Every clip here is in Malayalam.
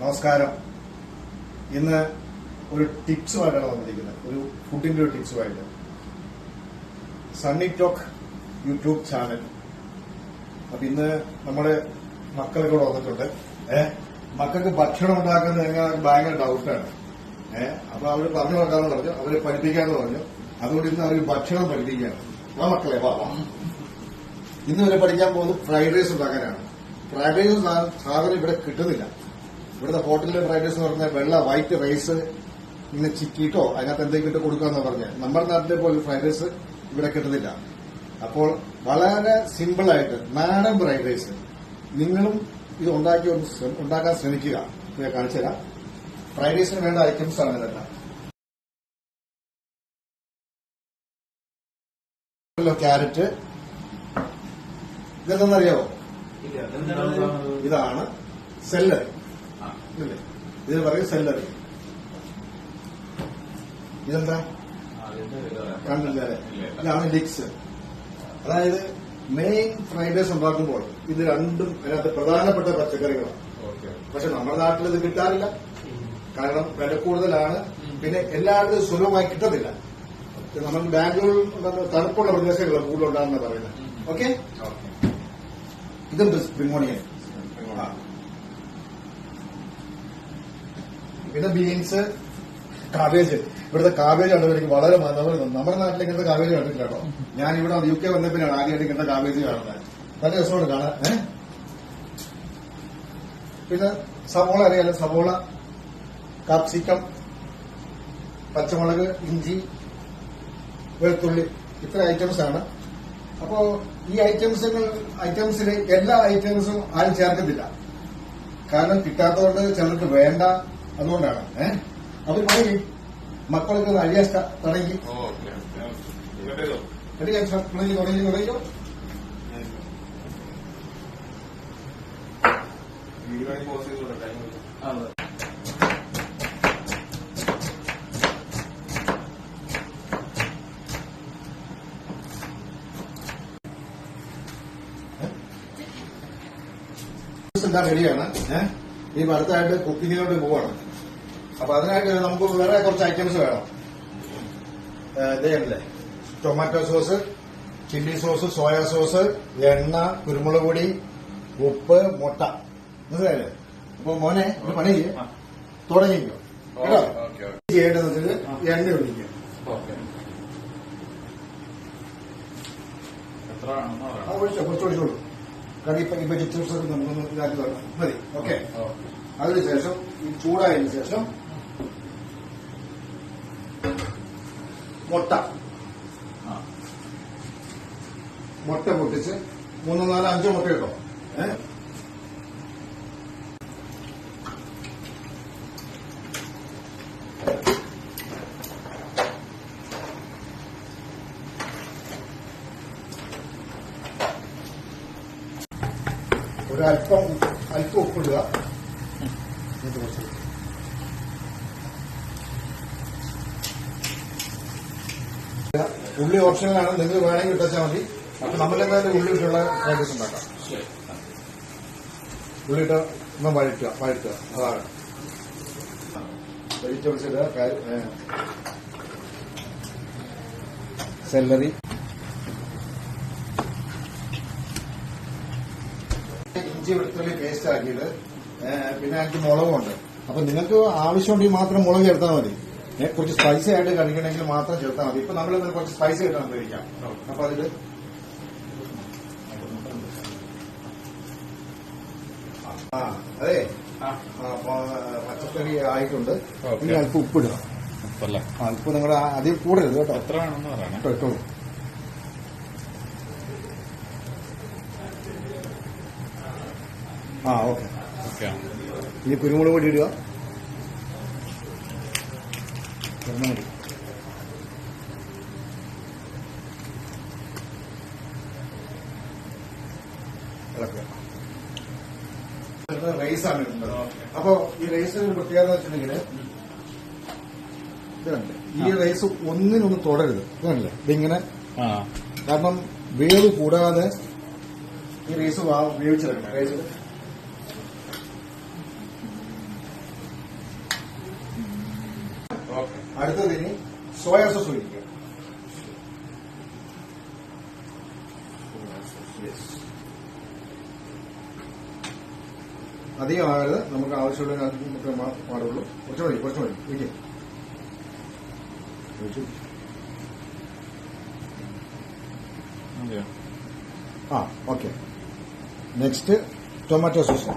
നമസ്കാരം. ഇന്ന് ഒരു ടിപ്സുമായിട്ടാണ് വന്നിരിക്കുന്നത്. ഒരു ഫുഡിന്റെ ഒരു ടിപ്സുമായിട്ട്. Sunny talk YouTube channel. അപ്പൊ ഇന്ന് നമ്മുടെ മക്കളൊക്കെ വന്നിട്ടുണ്ട്. ഏഹ് മക്കൾക്ക് ഭക്ഷണം ഉണ്ടാക്കുന്നത് എങ്ങനെ ഭയങ്കര ഡൗട്ടാണ് ഏഹ് അപ്പൊ അവർ പറഞ്ഞു കൊടുക്കാന്ന് പറഞ്ഞു. അവരെ പഠിപ്പിക്കാന്ന് പറഞ്ഞു. അതുകൊണ്ട് ഇന്ന് അവർ ഭക്ഷണം പഠിപ്പിക്കുകയാണ്. ആ മക്കളെ വാ. ഇന്ന് വരെ പഠിക്കാൻ പോകുന്നത് ഫ്രൈഡ് റൈസ് ഉണ്ടാക്കാനാണ്. ഫ്രൈഡ് റൈസ് സാധനം ഇവിടെ കിട്ടുന്നില്ല. ഇവിടുത്തെ ഹോട്ടലിലെ ഫ്രൈഡ് റൈസ് എന്ന് പറഞ്ഞാൽ വെള്ള വൈറ്റ് റൈസ് ഇങ്ങനെ ചിക്കിയിട്ടോ അതിനകത്ത് എന്തെങ്കിലും ഇട്ട് കൊടുക്കാന്ന് പറഞ്ഞാൽ നമ്മുടെ നാട്ടിലെ പോലെ ഫ്രൈഡ് റൈസ് ഇവിടെ കിട്ടുന്നില്ല. അപ്പോൾ വളരെ സിമ്പിളായിട്ട് നാടൻ ഫ്രൈഡ് റൈസ് നിങ്ങളും ഇത് ഉണ്ടാക്കി ഒന്ന് ഉണ്ടാക്കാൻ ശ്രമിക്കുക. കാണിച്ചുതരാം ഞാൻ കാണിച്ചുതരാം ഫ്രൈഡ് റൈസിന് വേണ്ട ഐറ്റംസ് ആണ് ഇതെല്ലാം. ക്യാരറ്റ് ഇതെന്താണെന്നറിയാവോ? ഇതാണ് സെല്ലറി ഇതിന് പറയും സെല്ലറി ഇതെന്താ? കണ്ടില്ല? ഇതാണ് ലിക്സ് അതായത് മെയിൻ ഫ്രൈഡ് റൈസ് ഉണ്ടാക്കുമ്പോൾ ഇത് രണ്ടും അതിനകത്ത് പ്രധാനപ്പെട്ട പച്ചക്കറികളാണ്. പക്ഷെ നമ്മുടെ നാട്ടിൽ ഇത് കിട്ടാറില്ല. കാരണം വില കൂടുതലാണ്. പിന്നെ എല്ലായിടത്തും സുലഭമായി കിട്ടത്തില്ല. നമ്മൾ ബാംഗ്ലൂരിൽ തണുപ്പുള്ള പ്രദേശങ്ങളാണ് കൂടുതലുണ്ടാകുന്ന പറയുന്നത്. ഓക്കെ? ഇതും സ്പ്രിംഗ് ആ. പിന്നെ ബീൻസ് കാബേജ് ഇവിടുത്തെ കാബേജ് ആണ് എനിക്ക് വളരെ മനോഹരം നമ്മുടെ നാട്ടിൽ ഇങ്ങനത്തെ കാബേജ് കണ്ടിട്ടില്ല ഞാൻ ഇവിടെ യു കെ വന്നപ്പോഴാണ് ആദ്യമായിട്ട് ഇങ്ങനത്തെ കാബേജ് കാണുന്നത്. നല്ല രസമാണ് കാണാൻ പിന്നെ സവോള അറിയാലോ സവോള കാപ്സിക്കം പച്ചമുളക് ഇഞ്ചി വെളുത്തുള്ളി. ഇത്ര ഐറ്റംസ് ആണ്. അപ്പോ ഈ ഐറ്റംസ് ഐറ്റംസിൽ എല്ലാ ഐറ്റംസും ആരും ചേർക്കത്തില്ല. കാരണം കിട്ടാത്തതുകൊണ്ട് ചിലർക്ക് വേണ്ട അതുകൊണ്ടാണ്. ഏഹ് അപ്പൊ പറയും മക്കളൊക്കെ ഒന്ന് അഴിയാൻ തുടങ്ങി. റെഡി തുടങ്ങി തുടങ്ങി തുടങ്ങിയോ എല്ലാം റെഡിയാണ് ഏഹ് ഈ അടുത്തായിട്ട് കുക്കിങ്ങിലോട്ട് പോവാണ്. അപ്പൊ അതിനായിട്ട് നമുക്ക് വേറെ കുറച്ച് ഐറ്റംസ് വേണം. ഇതേ tomato sauce chilli sauce soya sauce എണ്ണ കുരുമുളക് പൊടി ഉപ്പ് മുട്ട. മനസ്സിലായില്ലേ? അപ്പൊ മോനെ ഒരു പണി ചെയ്യും. തുടങ്ങിക്കോ. കേട്ടോ? ചെയ്യേണ്ടത് എണ്ണ ഒഴിക്കുക. അത് ഒഴിച്ചോ കുറച്ച് ഒഴിച്ചോളൂ. കാരണം ഇപ്പൊ ഇപ്പൊ ചിപ്സ് ഒക്കെ നമുക്കൊന്ന് ഇതാക്കി തുടങ്ങാം. മതി. ഓക്കെ. അതിനുശേഷം ഈ ചൂടായതിനു ശേഷം മുട്ട. മുട്ട പൊട്ടിച്ച് മൂന്ന് നാല് അഞ്ച് മുട്ട കിട്ടും ഏഹ് ഒരല്പം അല്പം ഉപ്പിടുക. എന്നിട്ട് കുറച്ച് ഉള്ളി ഓപ്ഷനിലാണ് നിങ്ങൾ വേണമെങ്കിൽ ഇട്ടാൽ മതി. അപ്പൊ നമ്മളെന്തായാലും ഉള്ളി ഇട്ടുള്ള പ്രാക്ടീസ് ഉണ്ടാക്കാം. ഉള്ളി ഇട്ട് ഒന്ന് വഴറ്റുക വഴറ്റുക. അതാണ്. വെജിറ്റബിൾസ് ഇടുക കാ- സെല്ലറി ഇഞ്ചി വെളുത്തുള്ളി പേസ്റ്റ് ആക്കിയിട്ട് പിന്നെ പിന്നെ മുളകും മുളകുണ്ട് അപ്പൊ നിങ്ങൾക്ക് ആവശ്യമുണ്ടെങ്കിൽ മാത്രം മുളക് ചേർത്താൽ മതി. കുറച്ച് സ്പൈസി ആയിട്ട് കഴിക്കണമെങ്കിൽ മാത്രം ചേർത്താൽ മതി. ഇപ്പൊ നമ്മൾ കുറച്ച് സ്പൈസി ആയിട്ട് നമുക്ക് കഴിക്കാം. അപ്പൊ അതിൽ ആ അതെ. പച്ചക്കറി ആയിട്ടുണ്ട്. പിന്നെ ഇനി അല്പം ഉപ്പിടുക. അല്പം നിങ്ങൾ അതിൽ കൂടരുത് കേട്ടോ. എത്ര വേണമെന്ന് ഇട്ടോളൂ ആ ഓക്കെ. ഇനി കുരുമുളക് പൊടി ഇടുക. ഇത് റൈസാണ് ഇടുന്നത് അപ്പൊ ഈ റൈസിന് ഒരു പ്രത്യേകത വെച്ചിട്ടുണ്ടെങ്കിൽ ഇതുണ്ട് ഈ റൈസ് ഒന്നിനൊന്ന് തുടരുത്. ഇതല്ലേ ഇതിങ്ങനെ കാരണം വേവ് കൂടാതെ ഈ റേസ് വാ- റേസ് റൈസ് അടുത്തത് ഇനി സോയാ സോസ് ഒഴിക്കുക. അധികം ആകരുത്. നമുക്ക് ആവശ്യമുള്ള നമുക്ക് മാ- പാടുള്ളൂ. കുറച്ച് മതി കുറച്ച് മതി. ഓക്കെ ആ ഓക്കെ. നെക്സ്റ്റ് ടൊമാറ്റോ സോസ്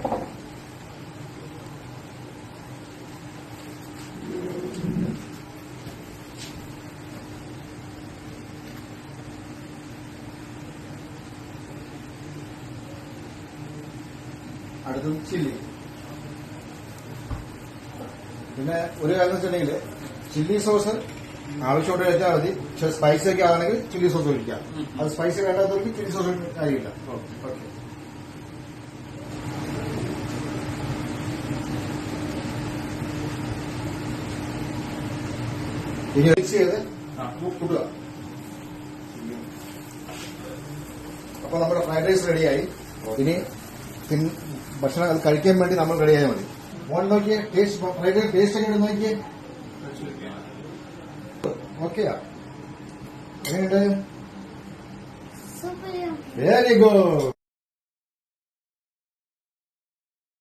അടുത്തത് ചില്ലി. പിന്നെ ഒരു കാര്യം വെച്ചിട്ടുണ്ടെങ്കിൽ ചില്ലി സോസ് ആവശ്യമുണ്ട് കഴിച്ചാൽ മതി. പക്ഷെ സ്പൈസി ഒക്കെ ആണെങ്കിൽ ചില്ലി സോസ് ഒഴിക്കാം. അത് സ്പൈസി വേണ്ടാത്തവർക്ക് ചില്ലി സോസ് കാര്യമില്ല ഓക്കെ. ഇനി മിക്സ് ചെയ്ത്. കൂട്ടുക. അപ്പൊ നമ്മുടെ ഫ്രൈഡ് റൈസ് റെഡിയായി ഇനി ഭക്ഷണം അത് കഴിക്കാൻ വേണ്ടി നമ്മൾ റെഡിയായാൽ മതി. മോൻ നോക്കിയേ ടേസ്റ്റ് ഫ്രൈഡ് ടേസ്റ്റ് ഒക്കെ നോക്കിയേ. ഓക്കെയാ എങ്ങനെയുണ്ട്? Very good